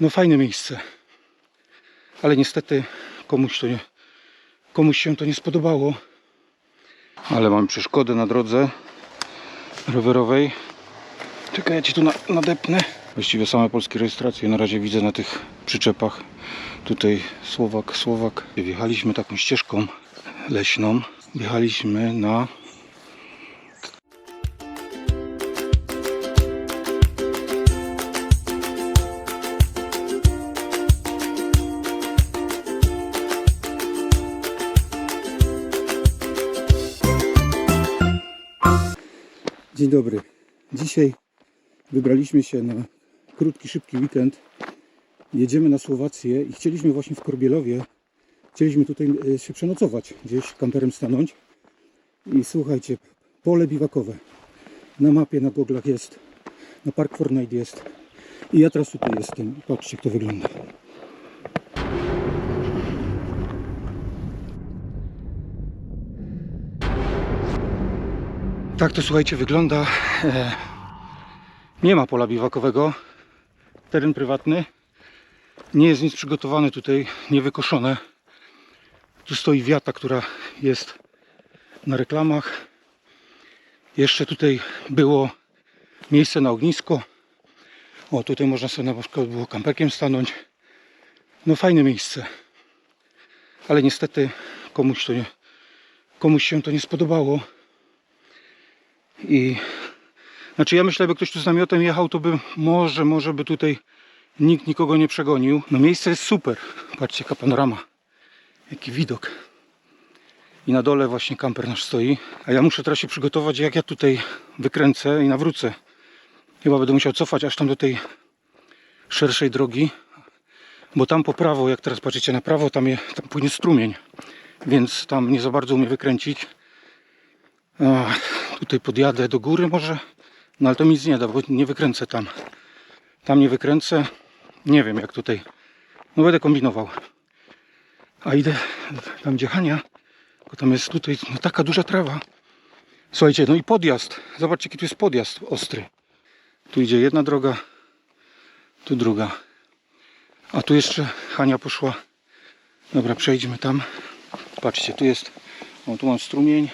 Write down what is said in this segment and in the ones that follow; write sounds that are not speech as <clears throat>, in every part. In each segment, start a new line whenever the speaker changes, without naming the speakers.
No fajne miejsce. Ale niestety komuś to nie, komuś się to nie spodobało. Ale mam przeszkodę na drodze rowerowej. Czekaj, ja ci tu na, nadepnę. Właściwie same polskie rejestracje na razie widzę na tych przyczepach. Tutaj Słowak, Słowak. Wjechaliśmy taką ścieżką leśną. Wjechaliśmy na Dzień dobry. Dzisiaj wybraliśmy się na krótki, szybki weekend. Jedziemy na Słowację i chcieliśmy właśnie w Korbielowie, chcieliśmy tutaj e, się przenocować, gdzieś kamperem stanąć. I słuchajcie, pole biwakowe. Na mapie, na goglach jest, na Park Fortnite jest. I ja teraz tutaj jestem. Patrzcie, jak to wygląda. Tak to słuchajcie wygląda. E, nie ma pola biwakowego. Teren prywatny. Nie jest nic przygotowane tutaj, nie wykoszone. Tu stoi wiata, która jest na reklamach. Jeszcze tutaj było miejsce na ognisko. O, tutaj można sobie na przykład było kamperkiem stanąć. No fajne miejsce. Ale niestety komuś to nie, komuś się to nie spodobało. I znaczy ja myślę, by ktoś tu z namiotem jechał, to by może, może by tutaj nikt nikogo nie przegonił. No miejsce jest super. Patrzcie jaka panorama. Jaki widok. I na dole właśnie kamper nasz stoi. A ja muszę teraz się przygotować, jak ja tutaj wykręcę i nawrócę. Chyba będę musiał cofać aż tam do tej szerszej drogi. Bo tam po prawo, jak teraz patrzycie na prawo, tam, je, tam płynie strumień. Więc tam nie za bardzo umie wykręcić. Ach, tutaj podjadę do góry może, no ale to mi nic nie da, bo nie wykręcę tam. Tam nie wykręcę. Nie wiem jak tutaj. No będę kombinował. A idę tam gdzie Hania, bo tam jest tutaj no, taka duża trawa. Słuchajcie, no i podjazd. Zobaczcie jaki tu jest podjazd ostry. Tu idzie jedna droga, tu druga. A tu jeszcze Hania poszła. Dobra, przejdźmy tam. Patrzcie, tu jest, o tu mam strumień.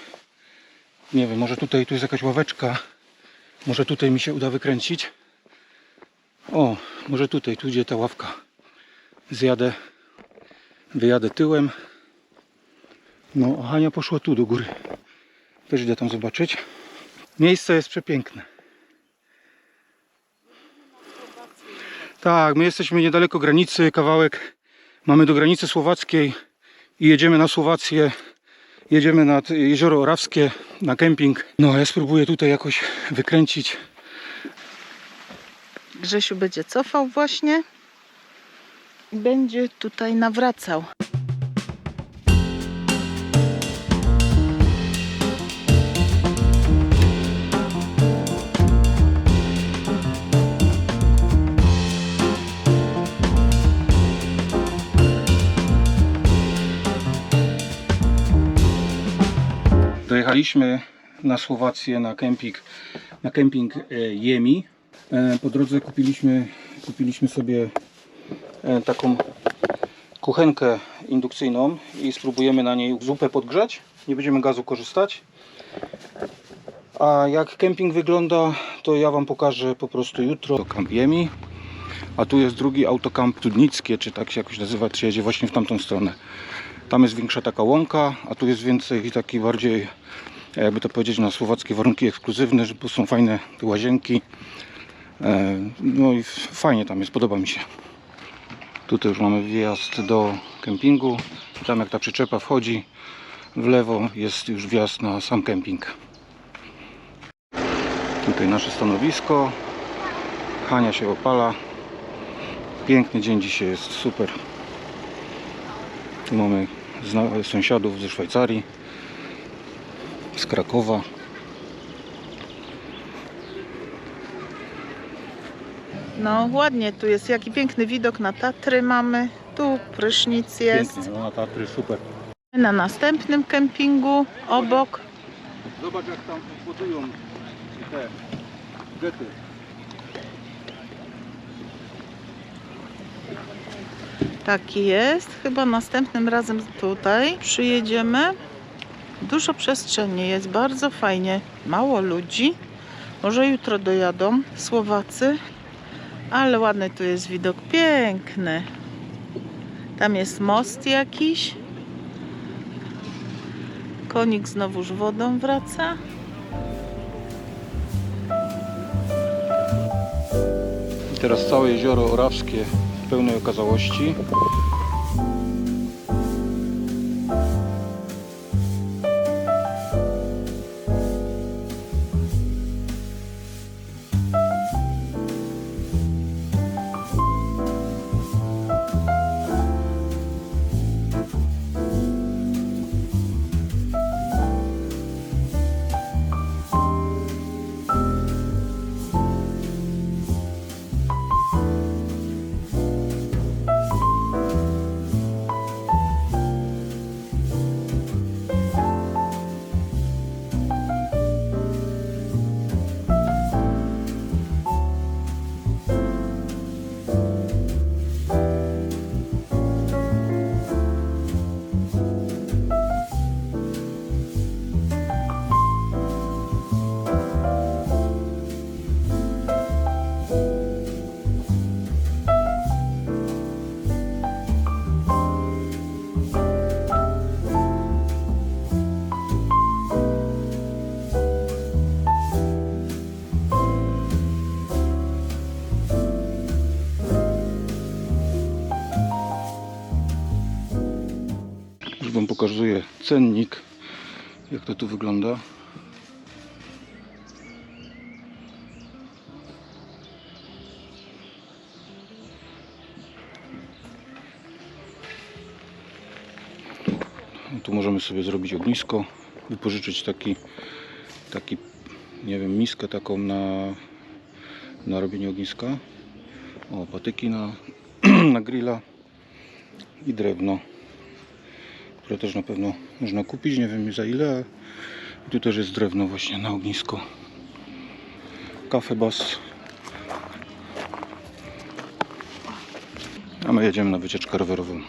Nie wiem, może tutaj tu jest jakaś ławeczka. Może tutaj mi się uda wykręcić. O, może tutaj, tu idzie ta ławka. Zjadę, wyjadę tyłem. No, a Hania poszła tu do góry. Też idę tam zobaczyć. Miejsce jest przepiękne. Tak, my jesteśmy niedaleko granicy, kawałek. Mamy do granicy słowackiej i jedziemy na Słowację jedziemy nad jezioro Orawskie na kemping. No ja spróbuję tutaj jakoś wykręcić.
Grzesiu będzie cofał właśnie będzie tutaj nawracał.
Dojechaliśmy na Słowację na kemping, na kemping e, Jemi. E, Po drodze kupiliśmy, kupiliśmy sobie e, taką kuchenkę indukcyjną i spróbujemy na niej zupę podgrzać. Nie będziemy gazu korzystać. A jak kemping wygląda, to ja Wam pokażę po prostu jutro. Kamp Jemi. A tu jest drugi autokamp Tudnickie, czy tak się jakoś nazywa, czy jedzie właśnie w tamtą stronę. Tam jest większa taka łąka, a tu jest więcej taki bardziej, jakby to powiedzieć, na słowackie warunki ekskluzywne, tu są fajne te łazienki. E, No i fajnie tam jest, podoba mi się. Tutaj już mamy wjazd do kempingu. Tam jak ta przyczepa wchodzi w lewo jest już wjazd na sam kemping. Tutaj nasze stanowisko. Hania się opala. Piękny dzień dzisiaj jest, super. Tu mamy sąsiadów ze Szwajcarii, z Krakowa.
No ładnie tu jest, jaki piękny widok na Tatry mamy. Tu prysznic jest.
Pięknie, no na Tatry, super.
Na następnym kempingu obok.
Zobacz jak tam budują te gety.
Taki jest. Chyba następnym razem tutaj przyjedziemy. Dużo przestrzeni jest, bardzo fajnie. Mało ludzi. Może jutro dojadą Słowacy. Ale ładny tu jest widok, piękny. Tam jest most jakiś. Konik znowuż wodą wraca.
I teraz całe jezioro Orawskie pełnej okazałości. Wam pokazuję cennik, jak to tu wygląda. No Tu możemy sobie zrobić ognisko, wypożyczyć taki, taki nie wiem, miskę taką na, na robienie ogniska. O, patyki na, <clears throat> na grilla i drewno które też na pewno można kupić, nie wiem za ile. a Tu też jest drewno właśnie na ognisko. Kafebas. A my jedziemy na wycieczkę rowerową.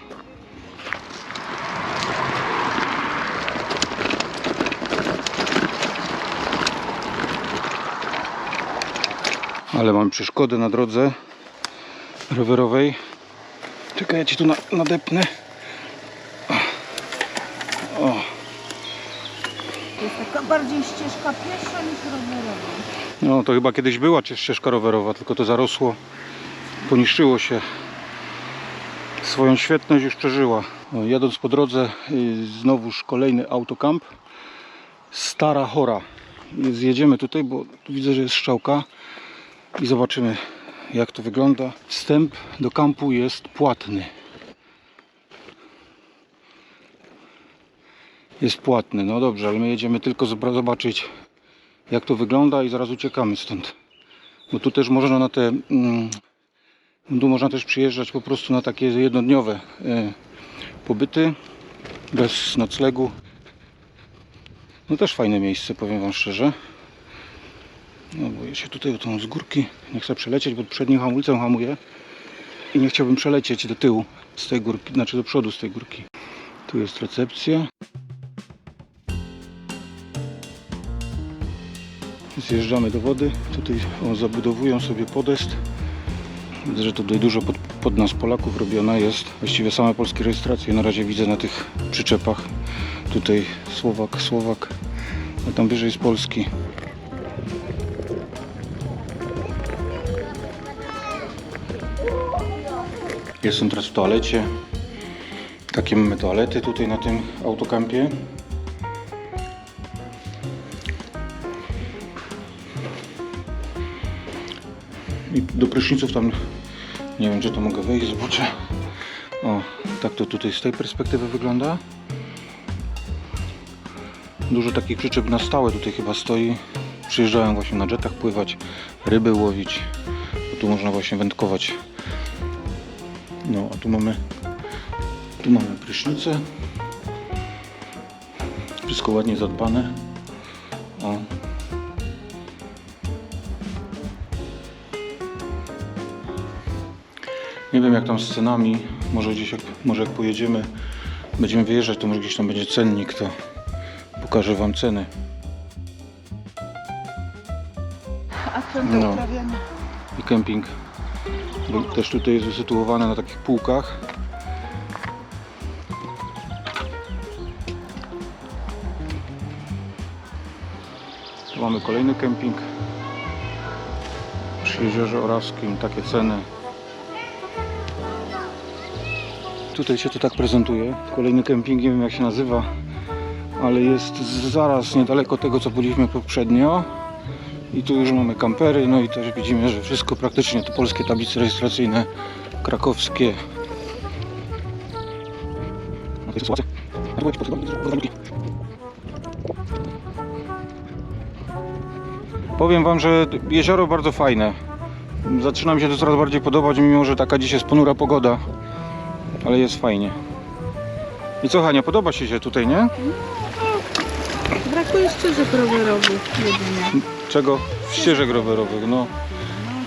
Ale mam przeszkodę na drodze rowerowej. Czekaj, ja ci tu na, nadepnę. O,
To jest taka bardziej ścieżka piesza niż rowerowa.
no to chyba kiedyś była cie- ścieżka rowerowa, tylko to zarosło, poniszczyło się. Swoją świetność już przeżyła. O, jadąc po drodze, y, znowuż kolejny autokamp. Stara Chora. Zjedziemy tutaj, bo tu widzę, że jest strzałka i zobaczymy jak to wygląda. Wstęp do kampu jest płatny. Jest płatny, no dobrze, ale my jedziemy tylko zobaczyć jak to wygląda i zaraz uciekamy stąd. Bo tu też można na te. Mm, tu można też przyjeżdżać po prostu na takie jednodniowe e, pobyty bez noclegu. No też fajne miejsce, powiem Wam szczerze. No boję się tutaj o tą z górki. Nie chcę przelecieć, bo przednim hamulcem hamuję. I nie chciałbym przelecieć do tyłu z tej górki, znaczy do przodu z tej górki. Tu jest recepcja. Zjeżdżamy do wody. Tutaj o, zabudowują sobie podest. Widzę, że tutaj dużo pod, pod nas Polaków robiona jest. Właściwie same polskie rejestracje na razie widzę na tych przyczepach. Tutaj Słowak, Słowak, a tam wyżej jest Polski. Jestem teraz w toalecie. Takie mamy toalety tutaj na tym autokampie. I do pryszniców tam nie wiem czy to mogę wejść, zobaczę. O, tak to tutaj z tej perspektywy wygląda. Dużo takich przyczep na stałe tutaj chyba stoi. Przyjeżdżają właśnie na jetach pływać, ryby łowić. Tu można właśnie wędkować. No, a tu mamy tu mamy prysznicę. Wszystko ładnie zadbane. Nie wiem jak tam z cenami. Może gdzieś jak, może jak pojedziemy, będziemy wyjeżdżać, to może gdzieś tam będzie cennik, to pokażę wam ceny.
A
No.
do uprawiania.
I kemping też tutaj jest usytuowany na takich półkach. Tu mamy kolejny kemping przy jeziorze Orawskim, takie ceny. Tutaj się to tak prezentuje. Kolejny kemping, nie wiem jak się nazywa, ale jest zaraz niedaleko tego co byliśmy poprzednio. I tu już mamy kampery, no i też widzimy, że wszystko praktycznie to polskie tablice rejestracyjne, krakowskie. No Powiem Wam, że jezioro bardzo fajne. Zaczyna mi się to coraz bardziej podobać, mimo że taka dzisiaj jest ponura pogoda. Ale jest fajnie. I co Hania, podoba się się tutaj, nie?
Brakuje ścieżek rowerowych jedynie.
Czego? Ścieżek rowerowych, no.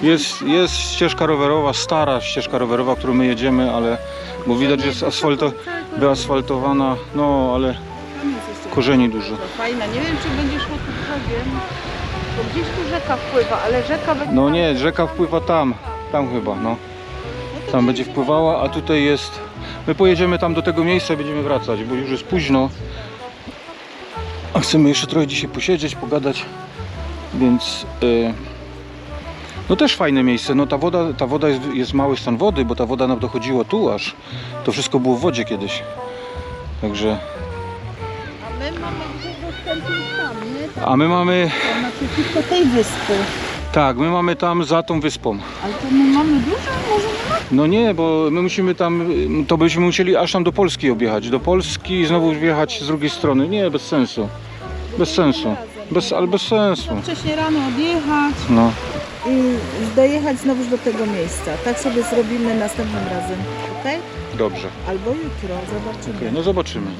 Jest, jest ścieżka rowerowa, stara ścieżka rowerowa, którą my jedziemy, ale bo widać, że jest asfalto, wyasfaltowana, no ale korzeni dużo.
to fajne. Nie wiem, czy będzie szło tu brzegiem, bo gdzieś tu rzeka wpływa, ale rzeka będzie...
No nie, rzeka wpływa tam, tam chyba, no. Tam będzie wpływała, a tutaj jest... My pojedziemy tam do tego miejsca i będziemy wracać, bo już jest późno. A chcemy jeszcze trochę dzisiaj posiedzieć, pogadać, więc... y, No też fajne miejsce, no ta woda, ta woda jest, jest mały stan wody, bo ta woda nam dochodziła tu aż. To wszystko było w wodzie kiedyś. Także...
A my mamy dostępny tam, nie?
A my mamy...
To naprzeciwko tej wyspy.
Tak, my mamy tam za tą wyspą.
Ale to my mamy dużo, może?
No nie, bo my musimy tam, to byśmy musieli aż tam do Polski objechać. Do Polski i znowu wjechać z drugiej strony. Nie, bez sensu. Bez sensu. Bez, ale bez sensu.
Wcześniej rano odjechać
No,
i dojechać znowuż do tego miejsca. Tak sobie zrobimy następnym razem, ok?
dobrze.
Albo jutro, zobaczymy.
Okej, no zobaczymy.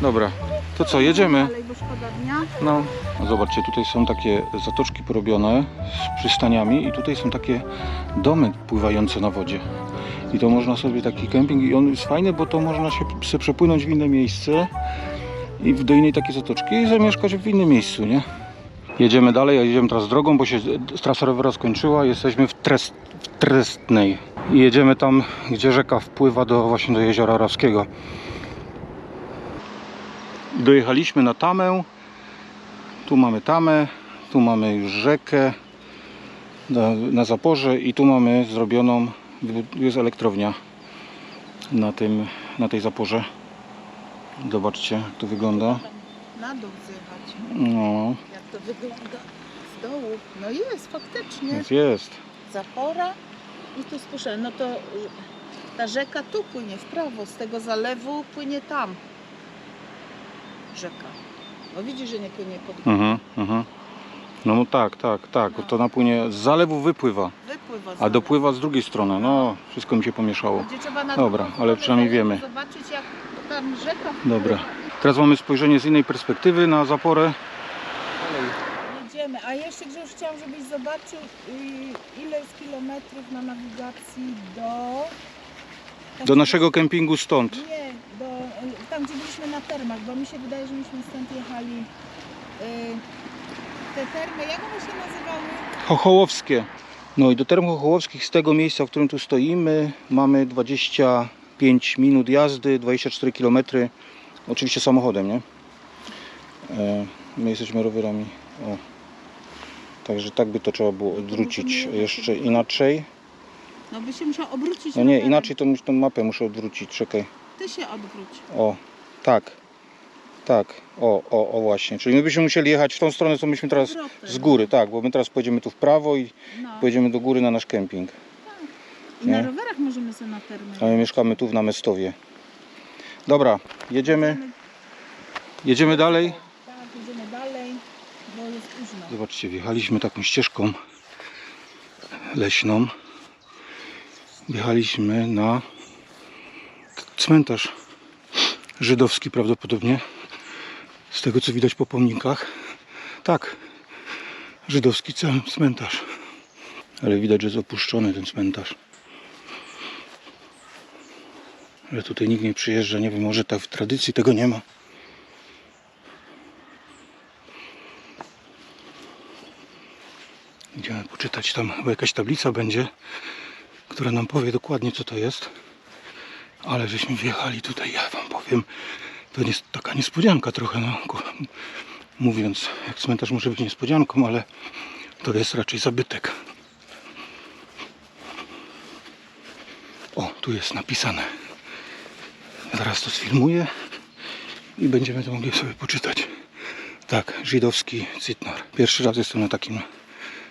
Dobra, to co, jedziemy?
Dalej, bo szkoda dnia.
No. zobaczcie, tutaj są takie zatoczki porobione z przystaniami i tutaj są takie domy pływające na wodzie. I to można sobie taki kemping i on jest fajny, bo to można się sobie przepłynąć w inne miejsce i w- do innej takiej zatoczki i zamieszkać w innym miejscu, nie? Jedziemy dalej, a jedziemy teraz drogą, bo się trasa rowera skończyła. Jesteśmy w, Trest, w Trestnej i jedziemy tam, gdzie rzeka wpływa do właśnie do jeziora Rawskiego. Dojechaliśmy na tamę. Tu mamy tamę, tu mamy już rzekę na, na zaporze i tu mamy zrobioną, jest elektrownia na, tym, na tej zaporze. Zobaczcie jak to wygląda.
Na dół zjechać.
No,
Jak to wygląda z dołu? No jest, faktycznie.
jest, jest.
Zapora i tu słyszę, no to ta rzeka tu płynie w prawo, z tego zalewu płynie tam. Rzeka. No widzisz, że nie płynie pod górę.
Mhm, mhm. No, no tak, tak, tak. To napłynie z zalewu wypływa,
Wypływa z
a
zalewu.
dopływa z drugiej strony. No, wszystko mi się pomieszało.
Gdzie trzeba na
Dobra,
drugą
ale
stronę
przynajmniej wiemy.
Zobaczyć jak tam rzeka wpływa.
Dobra. Teraz mamy spojrzenie z innej perspektywy na zaporę.
Jedziemy. A jeszcze Grzegorz chciałam, żebyś zobaczył y, ile jest kilometrów na nawigacji do...
Do naszego kempingu stąd.
Nie, do, y, tam gdzie byliśmy na termach, bo mi się wydaje, że myśmy stąd jechali. Y, te termy, jak one się nazywały?
Chochołowskie. No i do term chochołowskich z tego miejsca, w którym tu stoimy, mamy 25 minut jazdy, 24 km. Oczywiście samochodem, nie? E, My jesteśmy rowerami. O. Także tak by to trzeba było odwrócić jeszcze inaczej.
No by się musiał obrócić.
No nie,
rowerem.
inaczej to mus- tą mapę muszę odwrócić. Czekaj.
Ty się odwróć.
O, tak. Tak, o, o, o właśnie. Czyli my byśmy musieli jechać w tą stronę, co myśmy teraz z góry, tak, bo my teraz pojedziemy tu w prawo i
No.
pojedziemy do góry na nasz kemping.
I na
nie?
rowerach możemy sobie na termy.
A my mieszkamy tu w Namestowie. Dobra, jedziemy, jedziemy dalej.
Tak, idziemy dalej, bo jest późno.
Zobaczcie, wjechaliśmy taką ścieżką leśną. Wjechaliśmy na cmentarz żydowski prawdopodobnie. Z tego co widać po pomnikach. Tak, żydowski cmentarz. Ale widać, że jest opuszczony ten cmentarz. że tutaj nikt nie przyjeżdża. Nie wiem, może tak w tradycji tego nie ma. Idziemy poczytać tam, bo jakaś tablica będzie, która nam powie dokładnie co to jest. Ale żeśmy wjechali tutaj, ja wam powiem, to jest taka niespodzianka trochę, no, mówiąc, jak cmentarz może być niespodzianką, ale to jest raczej zabytek. O, tu jest napisane. Zaraz to sfilmuję i będziemy to mogli sobie poczytać. Tak, żydowski Cytnar. Pierwszy raz jestem na takim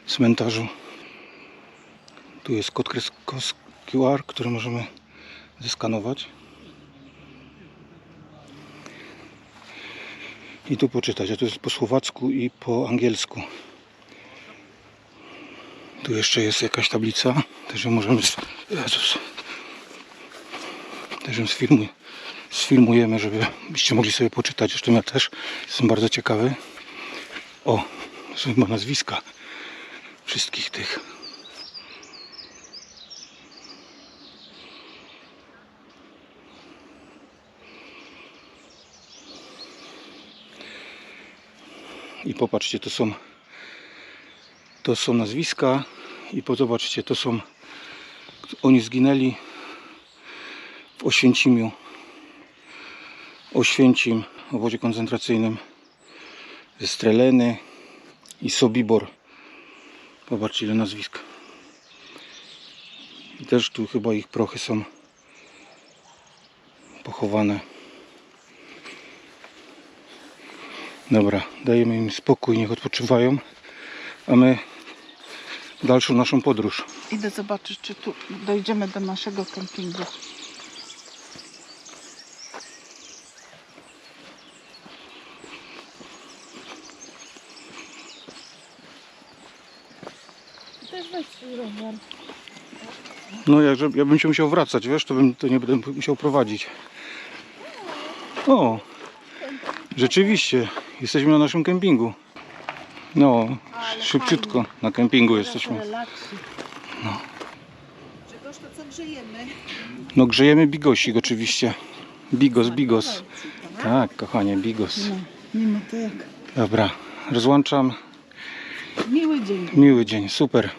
cmentarzu. Tu jest kod QR, który możemy zeskanować. I tu poczytać, a tu jest po słowacku i po angielsku. Tu jeszcze jest jakaś tablica, też ją możemy... Jezus. Też ją sfilmuj, sfilmujemy, żebyście mogli sobie poczytać. Zresztą ja też jestem bardzo ciekawy. O, to są chyba nazwiska wszystkich tych. I popatrzcie, to są to są nazwiska i po- zobaczcie, to są oni zginęli w Oświęcimiu Oświęcim w obozie koncentracyjnym ze Streleny i Sobibor. Popatrzcie ile nazwisk. I też tu chyba ich prochy są pochowane dobra, dajemy im spokój, niech odpoczywają a my dalszą naszą podróż
Idę zobaczyć, czy tu dojdziemy do naszego kempingu.
No że- ja bym się musiał wracać, wiesz, to bym to nie będę musiał prowadzić. O, rzeczywiście, jesteśmy na naszym kempingu. No, szybciutko na kempingu jesteśmy. No.
To co grzejemy?
No grzejemy bigosik oczywiście. Bigos, bigos. Tak, kochanie, bigos.
No, mimo to jak
Dobra, rozłączam.
miły dzień.
Miły dzień, super.